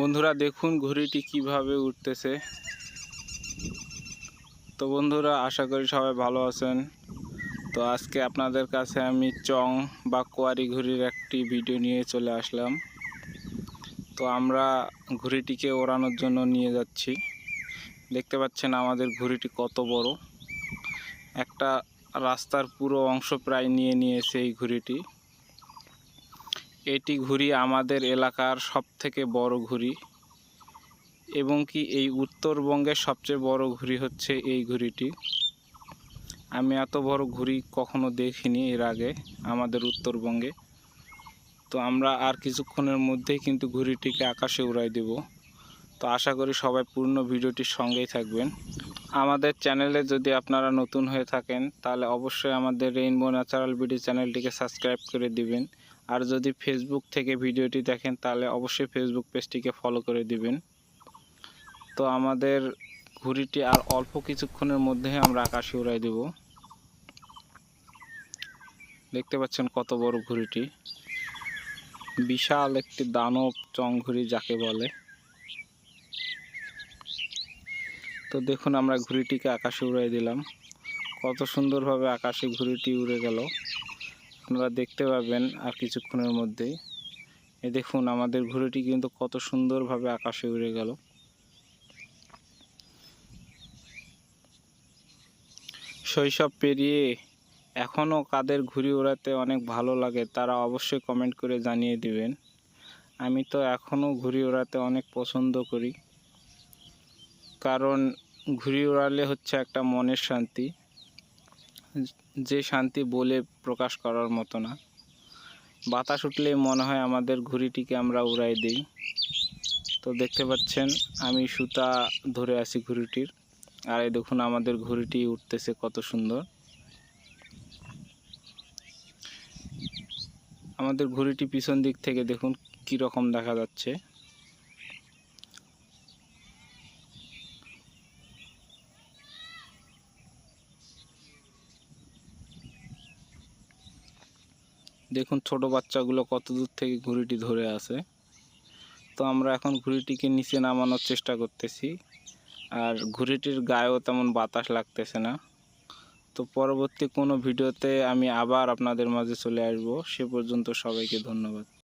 বন্ধুরা, দেখুন ঘুড়িটি কীভাবে উঠতেছে। তো বন্ধুরা, আশা করি সবাই ভালো আছেন। তো আজকে আপনাদের কাছে আমি চং বা কোয়ারি ঘুড়ির একটি ভিডিও নিয়ে চলে আসলাম। তো আমরা ঘুড়িটিকে ওড়ানোর জন্য নিয়ে যাচ্ছি। দেখতে পাচ্ছেন আমাদের ঘুড়িটি কত বড়। একটা রাস্তার পুরো অংশ প্রায় নিয়ে নিয়েছে এই ঘুড়িটি। এটি ঘুড়ি আমাদের এলাকার সব থেকে বড় ঘুড়ি এবং কি এই উত্তরবঙ্গের সবচেয়ে বড় ঘুড়ি হচ্ছে এই ঘুড়িটি আমি এত বড় ঘুড়ি কখনো দেখিনি এর আগে আমাদের উত্তরবঙ্গে। তো আমরা আর কিছুক্ষণের মধ্যেই কিন্তু ঘুড়িটিকে আকাশে উড়াই দেব। তো আশা করি সবাই পূর্ণ ভিডিওটির সঙ্গেই থাকবেন। আমাদের চ্যানেলে যদি আপনারা নতুন হয়ে থাকেন, তাহলে অবশ্যই আমাদের রেইনবো ন্যাচারাল বিডি চ্যানেলটিকে সাবস্ক্রাইব করে দিবেন। আর যদি ফেসবুক থেকে ভিডিওটি দেখেন, তাহলে অবশ্যই ফেসবুক পেজটিকে ফলো করে দিবেন। তো আমাদের ঘুড়িটি আর অল্প কিছুক্ষণের মধ্যে আমরা আকাশে উড়াই দেব। দেখতে পাচ্ছেন কত বড় ঘুড়িটি। বিশাল একটি দানব চং ঘুড়ি যাকে বলে। তো দেখুন, আমরা ঘুড়িটিকে আকাশে উড়াই দিলাম। কত সুন্দরভাবে আকাশে ঘুড়িটি উড়ে গেল। আপনারা দেখতে পাবেন আর কিছুক্ষণের মধ্যেই। এ দেখুন, আমাদের ঘুড়িটি কিন্তু কত সুন্দরভাবে আকাশে উড়ে গেল। শৈশব পেরিয়ে এখনও কাদের ঘুড়ি ওড়াতে অনেক ভালো লাগে, তারা অবশ্যই কমেন্ট করে জানিয়ে দিবেন। আমি তো এখনও ঘুড়ি ওড়াতে অনেক পছন্দ করি। কারণ ঘুড়ি ওড়ালে হচ্ছে একটা মনের শান্তি। যে শান্তি বলে প্রকাশ করার মতো না। বাতাস উঠলে মনে হয় আমাদের ঘুড়িটিকে আমরা উড়াই দিই। তো দেখতে পাচ্ছেন, আমি সুতা ধরে আছি ঘুড়িটির। আর এই দেখুন, আমাদের ঘুড়িটি উঠতেছে কত সুন্দর। আমাদের ঘুড়িটি পিছন দিক থেকে দেখুন কি রকম দেখা যাচ্ছে। দেখুন ছোট বাচ্চাগুলো কত দূর থেকে ঘুড়িটি ধরে আছে। তো আমরা এখন ঘুড়িটিকে নিচে নামানোর চেষ্টা করতেছি। আর ঘুড়িটির গায়েও তেমন বাতাস লাগতেছে না। তো পরবর্তী কোনো ভিডিওতে আমি আবার আপনাদের মাঝে চলে আসব। সে পর্যন্ত সবাইকে ধন্যবাদ।